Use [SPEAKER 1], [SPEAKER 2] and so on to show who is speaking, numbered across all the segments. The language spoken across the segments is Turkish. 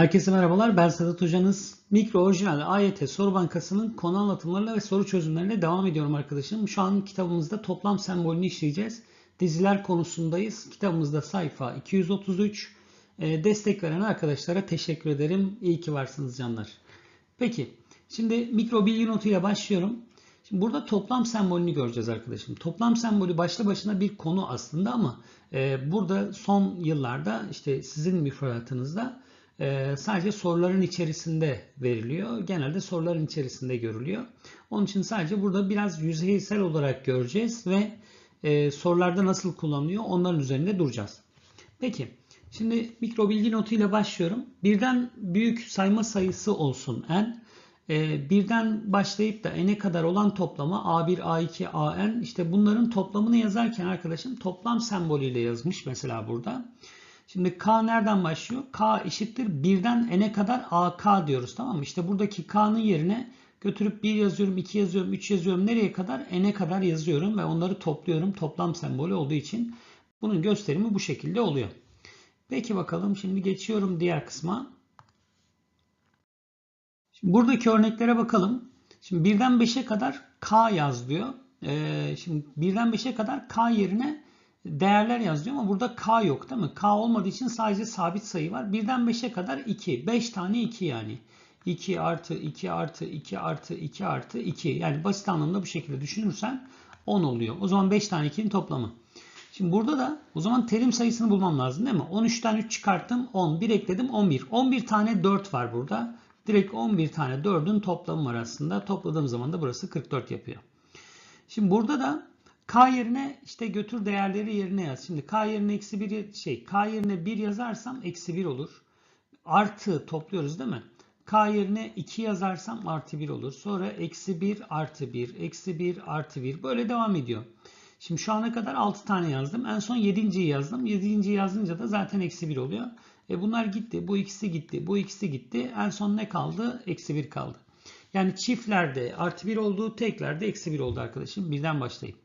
[SPEAKER 1] Herkese merhabalar. Ben Sedat Hocanız. Mikro Orijinal AYT Soru Bankası'nın konu anlatımlarıyla ve soru çözümlerine devam ediyorum arkadaşım. Şu an kitabımızda toplam sembolünü işleyeceğiz. Diziler konusundayız. Kitabımızda sayfa 233. Ee, destek veren arkadaşlara teşekkür ederim. İyi ki varsınız canlar. Peki. Şimdi mikro bilgi notuyla başlıyorum. Şimdi burada toplam sembolünü göreceğiz arkadaşım. Toplam sembolü başlı başına bir konu aslında ama e, burada son yıllarda işte sizin müfredatınızda e, sadece soruların içerisinde veriliyor. Genelde soruların içerisinde görülüyor. Onun için sadece burada biraz yüzeysel olarak göreceğiz ve e, sorularda nasıl kullanılıyor onların üzerinde duracağız. Peki. Şimdi mikro bilgi notuyla başlıyorum. Birden büyük sayma sayısı olsun n. E, birden başlayıp da n'e kadar olan toplama a1, a2, an işte bunların toplamını yazarken arkadaşım toplam sembolüyle yazmış mesela burada. Şimdi k nereden başlıyor? k eşittir 1'den n'e kadar ak diyoruz tamam mı? İşte buradaki k'nın yerine götürüp 1 yazıyorum, 2 yazıyorum, 3 yazıyorum. Nereye kadar? n'e kadar yazıyorum ve onları topluyorum. Toplam sembolü olduğu için bunun gösterimi bu şekilde oluyor. Peki bakalım şimdi geçiyorum diğer kısma. Şimdi buradaki örneklere bakalım. Şimdi 1'den 5'e kadar k yaz diyor. Ee, şimdi 1'den 5'e kadar k yerine değerler yaz diyor ama burada k yok değil mi? K olmadığı için sadece sabit sayı var. 1'den 5'e kadar 2. 5 tane 2 yani. 2 artı 2 artı 2 artı 2 artı 2. Yani basit anlamda bu şekilde düşünürsen 10 oluyor. O zaman 5 tane 2'nin toplamı. Şimdi burada da o zaman terim sayısını bulmam lazım değil mi? 13'ten 3 çıkarttım 10. 1 ekledim 11. 11 tane 4 var burada. Direkt 11 tane 4'ün toplamı var aslında. Topladığım zaman da burası 44 yapıyor. Şimdi burada da k yerine işte götür değerleri yerine yaz. Şimdi k yerine eksi 1 şey k yerine 1 yazarsam eksi 1 olur. Artı topluyoruz değil mi? k yerine 2 yazarsam artı 1 olur. Sonra eksi 1 artı 1 eksi 1 artı 1 böyle devam ediyor. Şimdi şu ana kadar 6 tane yazdım. En son 7.yi yazdım. 7.yi yazınca da zaten eksi 1 oluyor. E bunlar gitti. Bu ikisi gitti. Bu ikisi gitti. En son ne kaldı? Eksi 1 kaldı. Yani çiftlerde artı 1 oldu. Teklerde eksi 1 oldu arkadaşım. Birden başlayayım.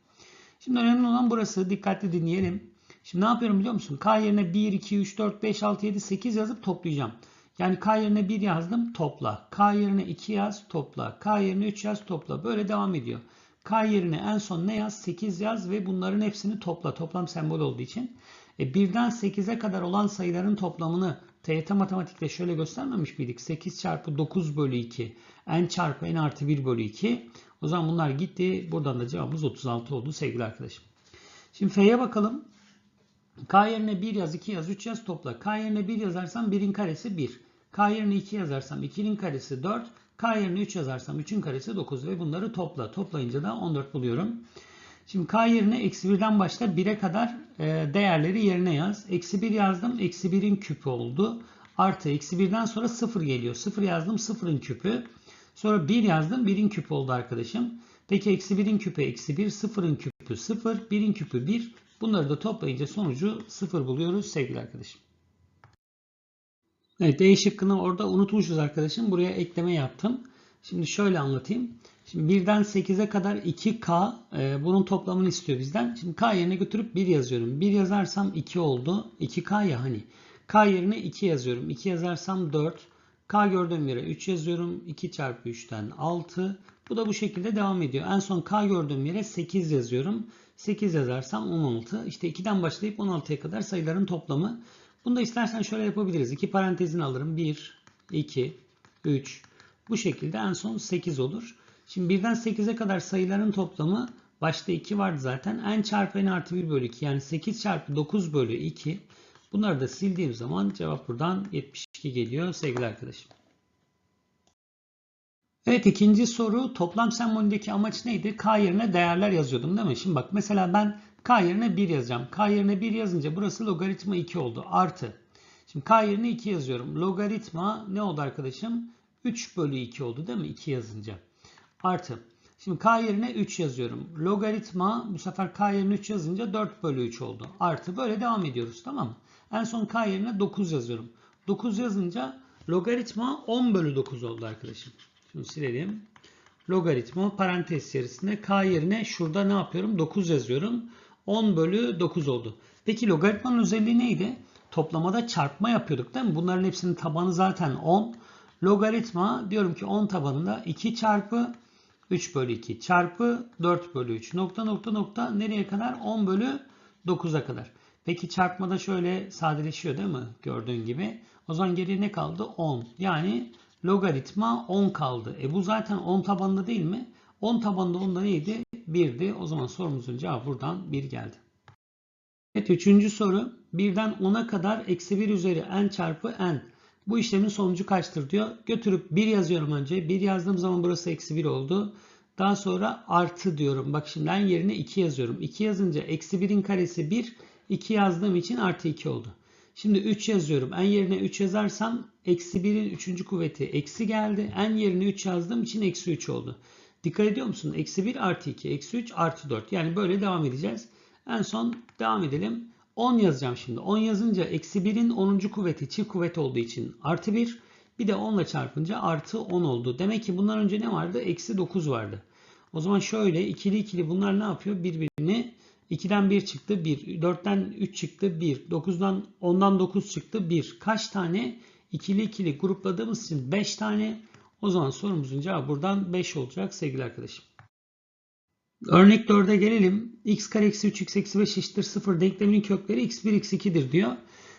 [SPEAKER 1] Şimdi önemli olan burası. Dikkatli dinleyelim. Şimdi ne yapıyorum biliyor musun? K yerine 1, 2, 3, 4, 5, 6, 7, 8 yazıp toplayacağım. Yani K yerine 1 yazdım topla. K yerine 2 yaz topla. K yerine 3 yaz topla. Böyle devam ediyor. K yerine en son ne yaz? 8 yaz ve bunların hepsini topla. Toplam sembol olduğu için. E, 1'den 8'e kadar olan sayıların toplamını TYT matematikte şöyle göstermemiş miydik? 8 çarpı 9 bölü 2. n çarpı n artı 1 bölü 2. O zaman bunlar gitti. Buradan da cevabımız 36 oldu sevgili arkadaşım. Şimdi F'ye bakalım. K yerine 1 yaz, 2 yaz, 3 yaz topla. K yerine 1 yazarsam 1'in karesi 1. K yerine 2 yazarsam 2'nin karesi 4. K yerine 3 yazarsam 3'ün karesi 9 ve bunları topla. Toplayınca da 14 buluyorum. Şimdi K yerine eksi 1'den başla 1'e kadar e, değerleri yerine yaz. Eksi 1 yazdım. Eksi 1'in küpü oldu. Artı eksi 1'den sonra 0 geliyor. 0 yazdım 0'ın küpü. Sonra 1 yazdım 1'in küpü oldu arkadaşım. Peki eksi 1'in küpü eksi 1, 0'ın küpü 0, 1'in küpü 1. Bunları da toplayınca sonucu 0 buluyoruz sevgili arkadaşım. Evet D şıkkını orada unutmuşuz arkadaşım. Buraya ekleme yaptım. Şimdi şöyle anlatayım. Şimdi 1'den 8'e kadar 2K e, bunun toplamını istiyor bizden. Şimdi K yerine götürüp 1 yazıyorum. 1 yazarsam 2 oldu. 2K ya hani. K yerine 2 yazıyorum. 2 yazarsam 4. K gördüğüm yere 3 yazıyorum. 2 çarpı 3'ten 6. Bu da bu şekilde devam ediyor. En son K gördüğüm yere 8 yazıyorum. 8 yazarsam 16. İşte 2'den başlayıp 16'ya kadar sayıların toplamı. Bunu da istersen şöyle yapabiliriz. 2 parantezini alırım. 1, 2, 3. Bu şekilde en son 8 olur. Şimdi 1'den 8'e kadar sayıların toplamı başta 2 vardı zaten. n çarpı n artı 1 bölü 2 yani 8 çarpı 9 bölü 2. Bunları da sildiğim zaman cevap buradan 72 geliyor sevgili arkadaşım. Evet ikinci soru toplam sembolündeki amaç neydi? K yerine değerler yazıyordum değil mi? Şimdi bak mesela ben K yerine 1 yazacağım. K yerine 1 yazınca burası logaritma 2 oldu. Artı. Şimdi K yerine 2 yazıyorum. Logaritma ne oldu arkadaşım? 3 bölü 2 oldu değil mi? 2 yazınca. Artı. Şimdi K yerine 3 yazıyorum. Logaritma bu sefer K yerine 3 yazınca 4 bölü 3 oldu. Artı. Böyle devam ediyoruz tamam mı? En son K yerine 9 yazıyorum. 9 yazınca logaritma 10 bölü 9 oldu arkadaşım. Şunu silelim. Logaritma parantez içerisinde K yerine şurada ne yapıyorum? 9 yazıyorum. 10 bölü 9 oldu. Peki logaritmanın özelliği neydi? toplamada çarpma yapıyorduk değil mi? Bunların hepsinin tabanı zaten 10. Logaritma diyorum ki 10 tabanında 2 çarpı 3 bölü 2 çarpı 4 bölü 3 nokta nokta nokta nereye kadar? 10 bölü 9'a kadar. Peki çarpmada şöyle sadeleşiyor değil mi? Gördüğün gibi. O zaman geriye ne kaldı? 10. Yani logaritma 10 kaldı. E bu zaten 10 tabanında değil mi? 10 tabanında onda neydi? 1'di. O zaman sorumuzun cevabı buradan 1 geldi. Evet üçüncü soru. 1'den 10'a kadar eksi 1 üzeri n çarpı n. Bu işlemin sonucu kaçtır diyor. Götürüp 1 yazıyorum önce. 1 yazdığım zaman burası eksi 1 oldu. Daha sonra artı diyorum. Bak şimdi n yerine 2 yazıyorum. 2 yazınca eksi 1'in karesi 1. 2 yazdığım için artı 2 oldu. Şimdi 3 yazıyorum. n yerine 3 yazarsam eksi 1'in 3. kuvveti eksi geldi. n yerine 3 yazdığım için eksi 3 oldu. Dikkat ediyor musun? Eksi 1 artı 2. Eksi 3 artı 4. Yani böyle devam edeceğiz. En son devam edelim. 10 yazacağım şimdi. 10 yazınca eksi 1'in 10. kuvveti çift kuvvet olduğu için artı 1. Bir de 10 ile çarpınca artı 10 oldu. Demek ki bundan önce ne vardı? Eksi 9 vardı. O zaman şöyle ikili ikili bunlar ne yapıyor? Birbirini 2'den 1 çıktı 1. 4'ten 3 çıktı 1. 9'dan 10'dan 9 çıktı 1. Kaç tane? İkili ikili grupladığımız için 5 tane. O zaman sorumuzun cevabı buradan 5 olacak sevgili arkadaşım. Örnek 4'e gelelim. x kare eksi 3 x eksi 5 eşittir 0 denkleminin kökleri x1 x2'dir diyor.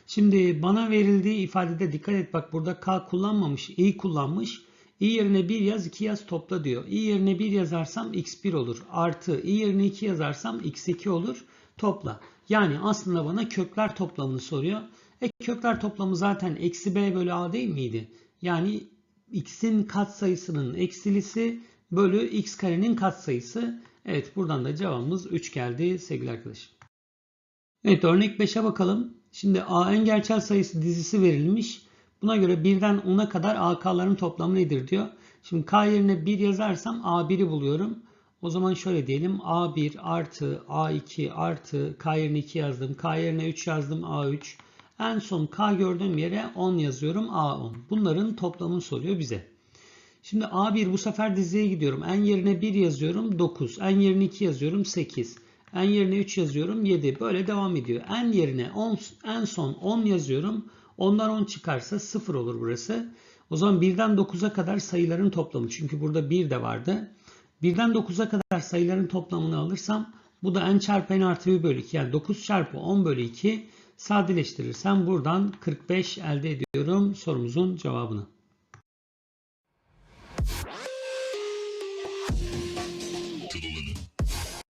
[SPEAKER 1] Şimdi bana verildiği ifadede dikkat et bak burada k kullanmamış i kullanmış. İ yerine 1 yaz 2 yaz topla diyor. i yerine 1 yazarsam x1 olur. Artı i yerine 2 yazarsam x2 olur. Topla. Yani aslında bana kökler toplamını soruyor. E kökler toplamı zaten eksi b bölü a değil miydi? Yani x'in katsayısının eksilisi bölü x karenin katsayısı. Evet buradan da cevabımız 3 geldi sevgili arkadaşım. Evet örnek 5'e bakalım. Şimdi a gerçel sayısı dizisi verilmiş. Buna göre 1'den 10'a kadar AK'ların toplamı nedir diyor. Şimdi K yerine 1 yazarsam A1'i buluyorum. O zaman şöyle diyelim A1 artı A2 artı K yerine 2 yazdım. K yerine 3 yazdım A3. En son K gördüğüm yere 10 yazıyorum A10. Bunların toplamını soruyor bize. Şimdi A1 bu sefer diziye gidiyorum. En yerine 1 yazıyorum 9. En yerine 2 yazıyorum 8. En yerine 3 yazıyorum 7. Böyle devam ediyor. En yerine 10, en son 10 yazıyorum. Ondan 10 çıkarsa 0 olur burası. O zaman 1'den 9'a kadar sayıların toplamı. Çünkü burada 1 de vardı. 1'den 9'a kadar sayıların toplamını alırsam bu da n çarpı n artı 1 bölü 2. Yani 9 çarpı 10 bölü 2 sadeleştirirsem buradan 45 elde ediyorum sorumuzun cevabını.